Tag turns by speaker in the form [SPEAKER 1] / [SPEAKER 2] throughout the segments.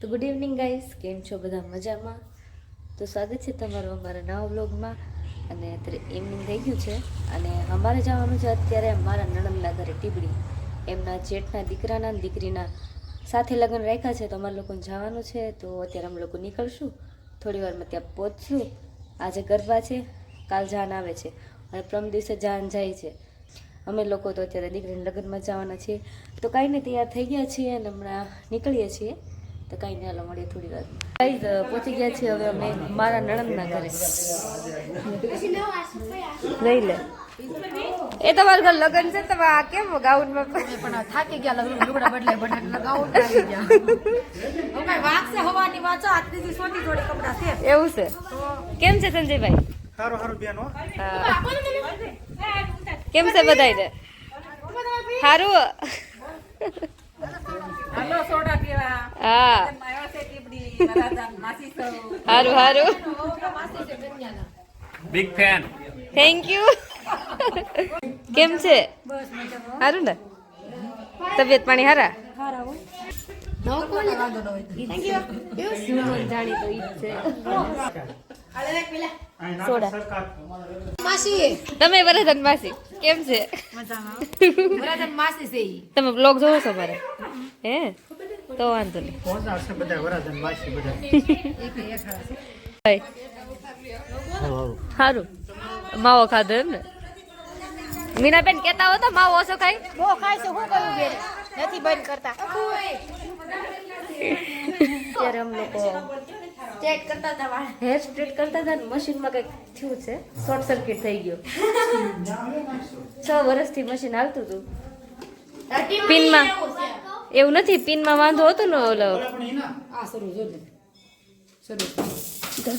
[SPEAKER 1] તો good evening guys કેમ છો બધા? મજામાં? તો સ્વાગત છે તમારું અમારા નવા વ્લોગમાં અને અત્યારે ઇવનિંગ થઈ ગયું છે. અને અમારે જવાનું છે અત્યારે મારા નણંદના ઘરે ટીબડી. એમના જેઠના દીકરાના દીકરીના સાથે લગ્ન રાખ્યા છે, તો અમારે લોકોને જવાનું છે. તો અત્યારે અમે લોકો નીકળશું. થોડી વારમાં ત્યાં પહોંચશું. આજે ગરબા છે. કાલ જાન આવે છે. અને પ્રમ દિવસે જાન જાય છે. અમે લોકો તો અત્યારે દીકરીના લગ્નમાં જવાના છીએ. તો કાંઈ નહીં, તૈયાર થઈ ગયા છીએ અને હમણાં નીકળીએ છીએ. તો કાંઈ નહીં હાલો મળીએ થોડી વાર. ગાઈઝ પહોંચી ગયા છીએ હવે અમે મારા નણંદના ઘરે. લઈ લે. એ તમારું ઘર લગ્ન છે? તમે આ કેમ ગાઉનમાં?
[SPEAKER 2] પણ થાકી ગયા લગ્ન લુગડા બદલાય બદલાય ગાઉન થાકી ગયા. હવે કઈ છે હવાની વાંચો આટલી દી સોની જોડી કપડા છે.
[SPEAKER 1] એવું છે? કેમ છે સંજયભાઈ?
[SPEAKER 3] સારું સારું બેન હો.
[SPEAKER 1] કેમ છે બધાયને? સારું
[SPEAKER 2] હાલો સોડા પીવા
[SPEAKER 1] હા. હારું
[SPEAKER 3] બિગ ફેન
[SPEAKER 1] થેન્ક યુ કેમ છે?
[SPEAKER 2] બસ
[SPEAKER 1] ને? તબિયત પાણી હારા? તમે વરદન માસી. કેમ છે? તમે બ્લોગ જોવો છો મારે હે? તો વાંધો નહીં.
[SPEAKER 3] પહોંચા છે બધા વરાજન વાસી બધા.
[SPEAKER 2] એક એક હારા. છે
[SPEAKER 1] ભાઈ સારું માવો ખાધો એમ ને મીનાબેન કહેતા હો તો માવો ઓછો ખાઈ
[SPEAKER 2] બહુ ખાય છે હું કરું બેન નથી બંધ કરતા.
[SPEAKER 1] ત્યારે અમે લોકો
[SPEAKER 2] ચેક કરતા હતા વાળ
[SPEAKER 1] હેર સ્ટ્રેટ કરતા હતા ને મશીનમાં કંઈક થયું છે. શોર્ટ સર્કિટ થઈ ગયો. છ વર્ષથી મશીન હાલતું હતું. પિનમાં. એવું નથી પિનમાં વાંધો હતો ને ઓલો?
[SPEAKER 2] આ શરૂ જો ને
[SPEAKER 1] તો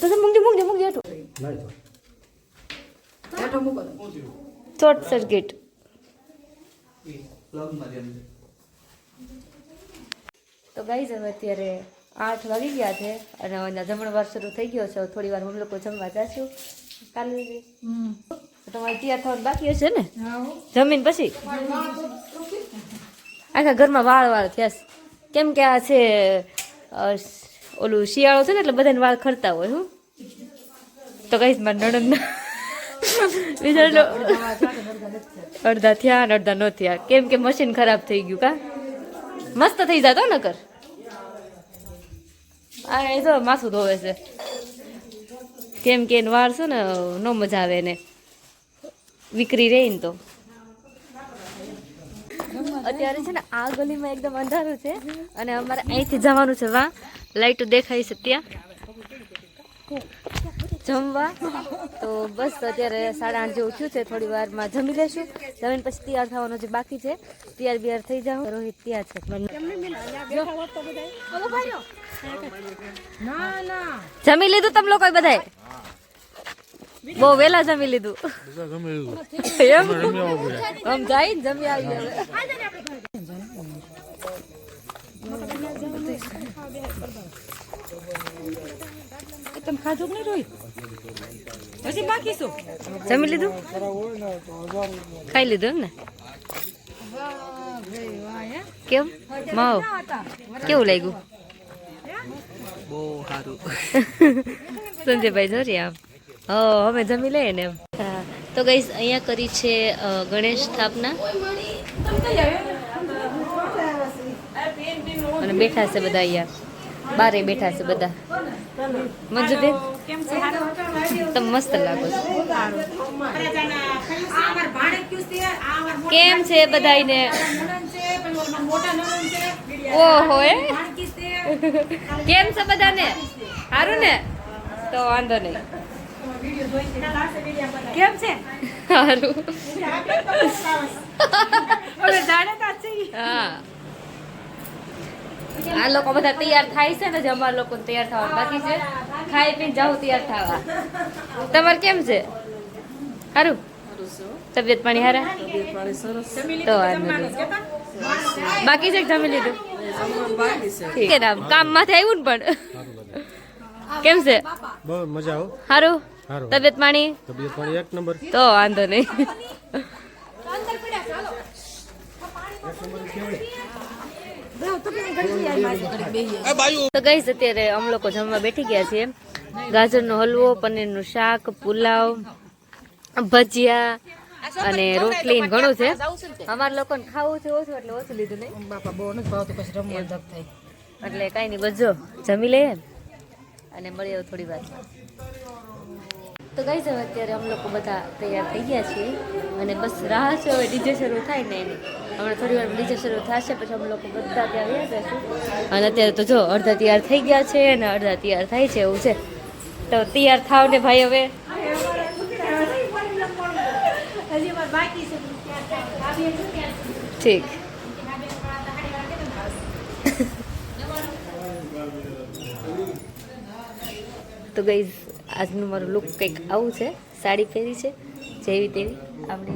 [SPEAKER 2] હેઠો. મૂકો.
[SPEAKER 1] Short circuit. તો ગાઈઝ હવે અત્યારે આઠ વાગી ગયા છે અને હવે જમણવાર શરૂ થઈ ગયો છે. થોડી વાર હું લોકો જમવા જાશું. કાલે
[SPEAKER 2] હમ.
[SPEAKER 1] તમારે તૈયાર થવાનું બાકી હશે ને? જમીન પછી? આખા ઘરમાં વાળ વાળ થયા છે. કેમ કે આ છે ઓલું શિયાળો છે ને એટલે બધાને વાળ ખરતા હોય, હું. તો કહીશ મારા નણંદ બીજા અડધા થયા ને અડધા ન થયા. કેમ કે મશીન ખરાબ થઈ ગયું કા? મસ્ત થઈ જતો નકર. આ એ તો માથું ધોવે છે. કેમ કે એને વાળ છે ને ન મજા આવે એને. વિકરી રહી ને તો. અત્યારે છે ને આ ગલીમાં એકદમ અંધારું છે અને અમારે અહીંથી જવાનું છે વા લાઈટો દેખાય છે ત્યાં. જમવા. તો બસ અત્યારે સાડા આઠ જેવું થયું છે થોડી વારમાં જમી લેશું. જમીન પછી તૈયાર થવાનું જે બાકી છે તૈયાર બિયાર થઈ જાવ. રોહિત તૈયાર છે. જમી લીધું તમે લોકો બધાએ? બહુ વેલા જમી લીધું. એમ? આમ જાય ને જમી આવી હવે.
[SPEAKER 2] તમે ખાધું નહીં રોઈ હજી બાકી શું
[SPEAKER 1] જમી લીધું? ખાઈ લીધું એમ ને કેમ? માવ. કેવું લાગ્યું?
[SPEAKER 3] બહુ સારું.
[SPEAKER 1] સંજયભાઈ જોરી આમ. હો અમે જમી લઈએ ને એમ. તો ગઈ અહીંયા કરી છે ગણેશ સ્થાપના. અને બેઠા છે બધા અહીંયા. બારે બેઠા છે બધા. મંજુબેન? તમે મસ્ત લાગો છો. કેમ છે બધાયને? ઓહો એ કેમ છે બધાને? સારું ને? તો વાંધો નહીં.
[SPEAKER 2] કેમ છે?
[SPEAKER 1] સારું.
[SPEAKER 2] હવે જાણેતા છે
[SPEAKER 1] હા. આ લોકો બધા તૈયાર થાય છે ને જમવા લોકો તૈયાર થવા બાકી છે. ખાઈ પીને જાવ તૈયાર થવા. તમારે કેમ છે? સારું તબિયત પાણી હારા? તો બાકી છે જમી લીધું? કામમાંથી આવ્યું ને પણ. કેમ છે?
[SPEAKER 3] બહુ મજા આવો
[SPEAKER 1] સારું. તબિયત પાણી?
[SPEAKER 3] તબિયત પાણી એક નંબર.
[SPEAKER 1] તો વાંધો નહીં.
[SPEAKER 2] તું
[SPEAKER 1] ગઈશ અત્યારે અમે લોકો જમવા બેઠી ગયા છીએ. ગાજરનો હલવો પનીરનું શાક પુલાવ ભજીયા અને રોટલી ઘણું છે. અમારા લોકોને ખાવું છે ઓછું એટલે ઓછું લીધું નહીં.
[SPEAKER 2] બાપા બહુ નથી ભાવતું પછી રમવા ધક થાય.
[SPEAKER 1] એટલે કાંઈ નહીં બજો જમી લઈએ. ને અને મળીએ થોડી વાર. તો ગઈ હવે અત્યારે અમે લોકો બધા તૈયાર થઈ ગયા છીએ અને બસ રાહ છે હવે ડીજે શરૂ થાય ને એની. હમણાં થોડી વાર ડીજે શરૂ થશે પછી અમે લોકો બધા ત્યાં વ્યા જશું અને અત્યારે તો જો અડધા તૈયાર થઈ ગયા છે અને અડધા તૈયાર થાય છે એવું છે. તો તૈયાર થાવ ને ભાઈ હવે. ઠીક. તો ગઈ આજનું મારું લુક કંઈક આવું છે. સાડી પહેરી છે. જેવી તેવી. આપણે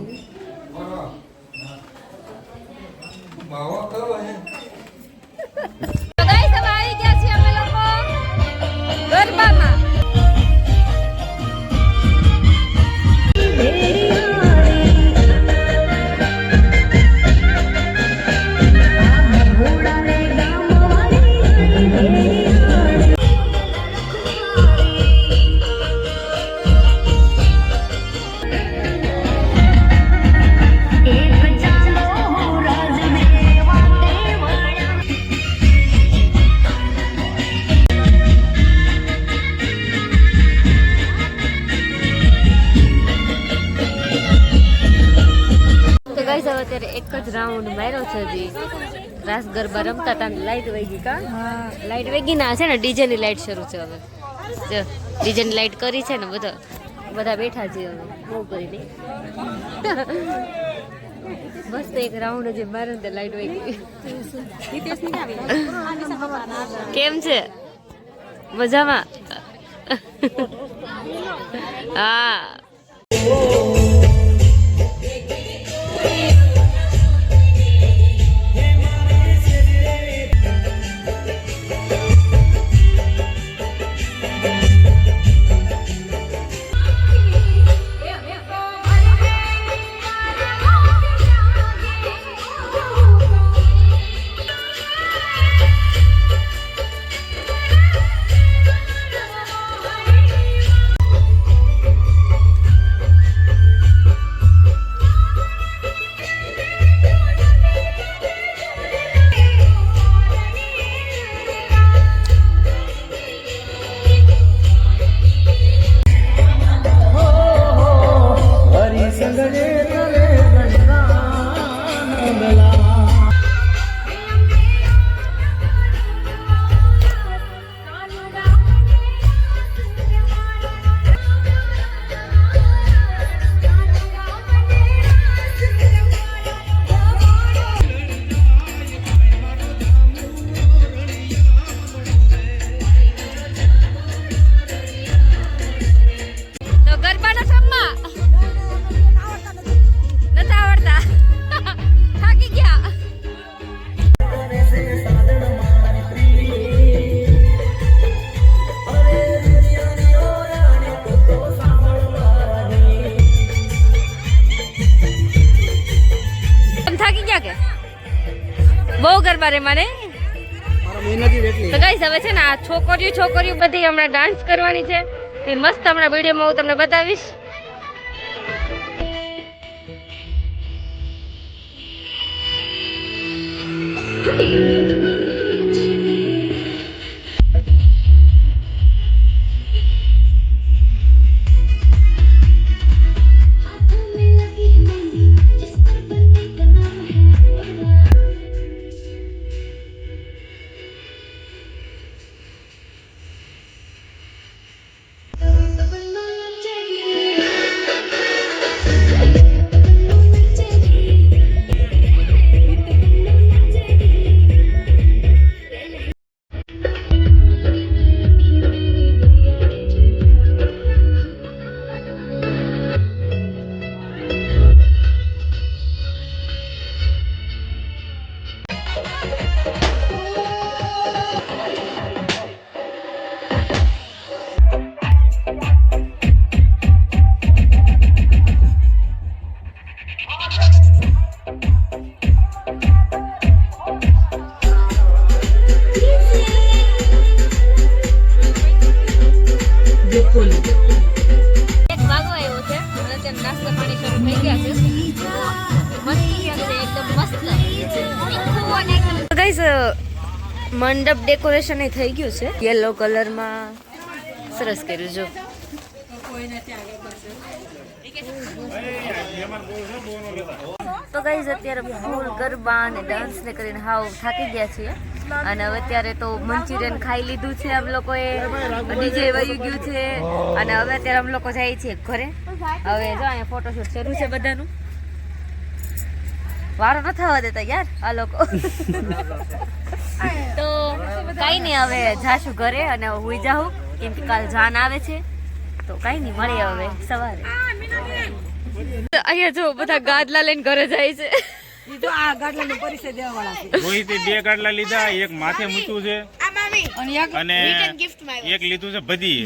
[SPEAKER 1] તો અત્યારે એક જ રાઉન્ડ માર્યો છે હજી. રાસ ગરબા રમતા હતા લાઈટ વહી કા? લાઈટ વહી ના છે ને ડીજે ની લાઈટ શરૂ છે હવે. જો ડીજે ની લાઈટ કરી છે ને બધા બધા બેઠા છે હવે. બહુ કરી દે મસ્ત એક રાઉન્ડ હજી મારે ને લાઈટ વહી ગઈ. કેમ છે? મજામાં? હા. ગયા કે? બહુ ગરબા રે મને તો ગાઈસ હવે છે ને આ છોકરીઓ છોકરીઓ બધી હમણાં ડાન્સ કરવાની છે. એ મસ્ત હમણાં વિડીયોમાં હું તમને બતાવીશ. Thank you.
[SPEAKER 2] ખોલી
[SPEAKER 1] એક વાગો આવ્યો છે. અને અત્યારે નાસ્તા પાણી શરૂ થઈ ગયા છે. મંડપ ડેકોરેશન થઈ ગયું છે. યલો કલરમાં સરસ કર્યું જો. તો ગાઈઝ અત્યારે ફૂલ ગરબા અને ડાન્સ ને કરીને હાવ થાકી ગયા છીએ. અને હવે અત્યારે તો મંચુરિયન ખાઈ લીધું છે આમ લોકોએ. ડીજે વહી ગયું છે. અને હવે અત્યારે અમે લોકો જાય છે ઘરે. હવે જો અહીંયા ફોટોશૂટ શરૂ છે બધાનું. વારો ન થવા દેતા યાર, આ લોકો. તો કઈ નહીં, હવે જાશું ઘરે અને હું જાઉં. કેમ કે કાલ જાન આવે છે. તો કઈ નહીં, મળીએ હવે સવારે. અહીંયા જો બધા ગાદલા લઈને ઘરે જાય છે.
[SPEAKER 2] ઈ તો આ ગાડલાનો પરિચય દેવા છે.
[SPEAKER 4] રોહિતે બે ગાડલા લીધા એક માથે મૂક્યું છે
[SPEAKER 2] અને એક
[SPEAKER 4] અને એક લીધું છે બધી